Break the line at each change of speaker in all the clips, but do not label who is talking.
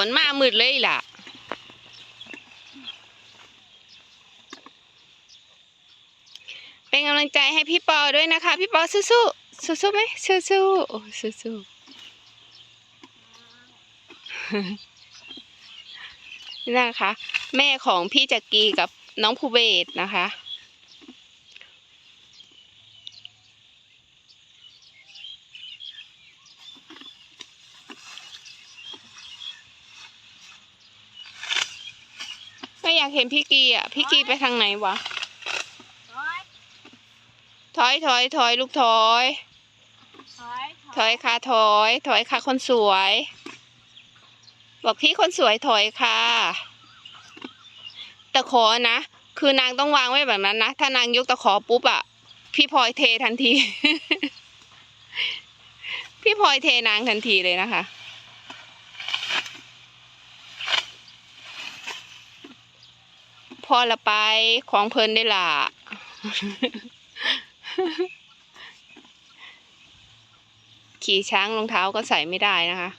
ฝนมามืดเลยล่ะ เป็นกำลังใจให้พี่ปอด้วยนะคะ พี่ปอสู้ๆสู้ๆไหมสู้ๆโอ้สู้ๆนี่นะคะ แม่ของพี่จักรีกับน้องภูเบศนะคะ อยากเห็นพี่กีอะ พี่กีไปทางไหนวะ ถอยถอยถอยลูกถอย ถอยค่ะถอย ถอยค่ะคนสวย บอกพี่คนสวยถอยค่ะ ตะขอนะ คือนางต้องวางไว้แบบนั้นนะ ถ้านางยกตะขอปุ๊บอะพี่พลอยเททันที พี่พลอยเทนางทันทีเลยนะคะ พอละไปของเพลินได้ล่ะ ขี่ช้างรองเท้าก็ใส่ไม่ได้นะคะ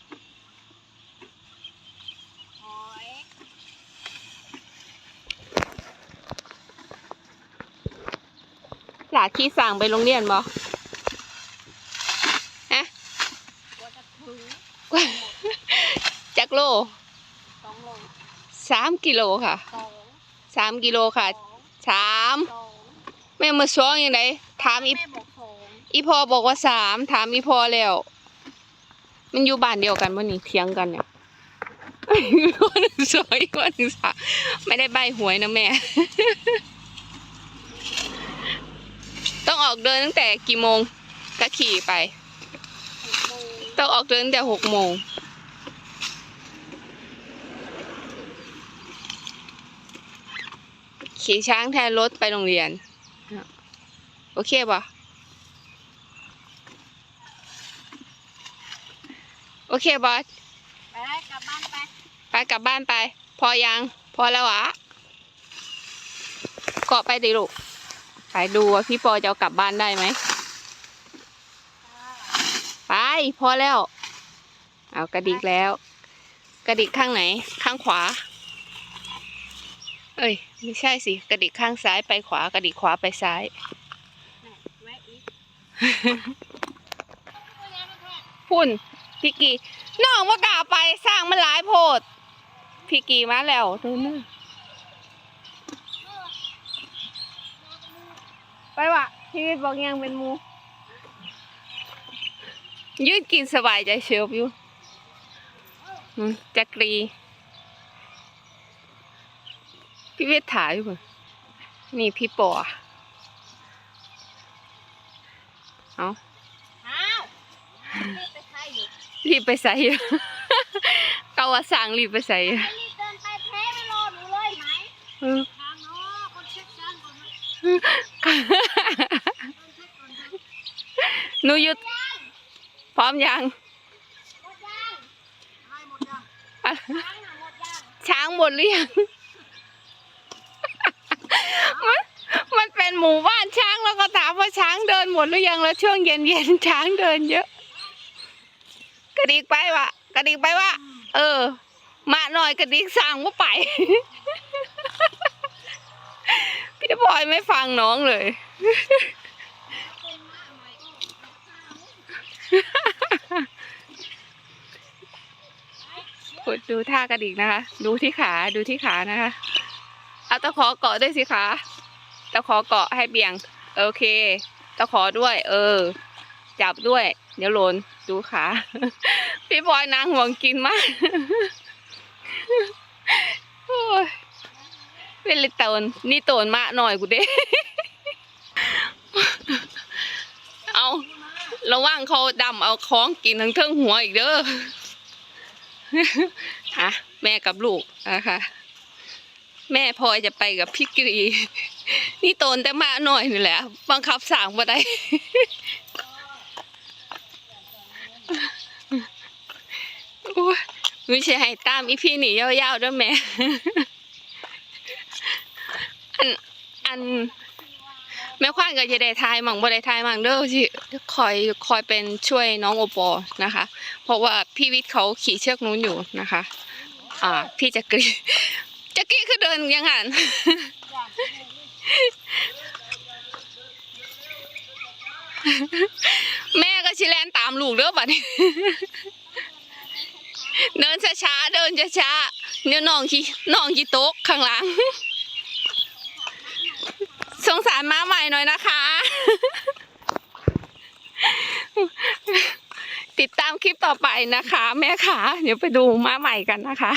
หลาขี่สั่งไปโรงเรียนบ่ฮะจักโลสามกิโลค่ะ สามกิโลค่ะสามแม่มาสองยังไงถามอี
แม่บอกสอง
อีพอบอกว่าสามถามอีพอแล้ว มันอยู่บ้านเดียวกันบ่นี่เถียงกันเนี่ยคนหนึ่งสองอีกคนหนึ่งสามไม่ได้ใบหวยนะแม่ ต้องออกเดินตั้งแต่กี่โมงก็ขี่ไป
หกโมง
ต้องออกเดินตั้งแต่หกโมง ขี่ช้างแทนรถไปโรงเรียน โอเคปะโอเคบอส
ไปกลับบ้านไป
ไปกลับบ้านไป พอยัง พอแล้ววะเกาะไปดิลูก ไปดูว่าพี่ปอจะกลับบ้านได้ไหม ไป พอแล้ว เอากระดิกแล้ว กระดิกข้างไหน ข้างขวา เอ้ย ไม่ใช่สิ กระดิกข้างซ้ายไปขวากระดิกขวาไปซ้ายพุ่นพี่กีน้องว่ากล้าไปสร้างมันหลายโพด พี่กีมาแล้วเดินมาไปวะชีวิตบอกยังเป็นมูยืดกินสบายใจเชียวอยู่อืมจักรี พี่เวทถ่ายอยู่พุ่นนี่พี่ปอเอา
อ้าวรีบไปใครอยู่
รีบไปใส่เกาว่าสั่งรีบไปใส่
ไอ้รีบเดินไปแพ้ไม่รอหนูเลยไหม
เออ
ทางเนาะคนเช็คชั้นก่อนนะเดินเช็คก่อนนะ
หนูหยุดพร้อมยัง
หมดยังให้หมดยัง
อะ
ช้างน่ะหมดยัง
ช้างหมดหรือยัง มัน หมู่บ้านช้างแล้วก็ถามว่าช้างเดินหมดหรือยังแล้วช่วงเย็นเย็นช้างเดินเยอะ กระดิกไปวะกระดิกไปวะเออ มาหน่อยกระดิกสั่งว่าไป พี่บอยไม่ฟังน้องเลยดูท่ากระดิกนะคะ ดูที่ขาดูที่ขานะคะ เอาตะขอเกาะด้วยสิคะ ตะขอเกาะให้เบี่ยง โอเค ตะขอด้วย เออ จับด้วย เดี๋ยวหลนดูขาพี่บอยนางห่วงกินมากโอ้ยเป็นลิตนนี่ตนมากหน่อยกูเด้เอาระว่างเขาดำเอาคล้องกินทั้งเทิงหัวอีกเด้อฮะแม่กับลูกนะคะ แม่พลอยจะไปกับพี่กรี นี่โตนแต่มาหน่อยนี่แหละบังคับสั่งมาได้โอ้ยไม่ใช่ให้ตามอีพี่หนียาวๆด้วยแม่ อันอันแม่ควานก็จะได้ทายมั่งบ่ได้ทายมั่งเด้อที่คอยคอยเป็นช่วยน้องโอปอนะคะ เพราะว่าพี่วิทย์เขาขี่เชือกนู้นอยู่นะคะ อ่า พี่จักรี จักรีคือเดินยังไงแม่ก็ชิแลนตามลูกเด้อบัดนี้ เดินช้าๆเดินช้าๆเดี๋ยวน้องขี้น้องขี้ตกข้างหลัง สงสารม้าใหม่หน่อยนะคะ ติดตามคลิปต่อไปนะคะ แม่ขาเดี๋ยวไปดูม้าใหม่กันนะคะ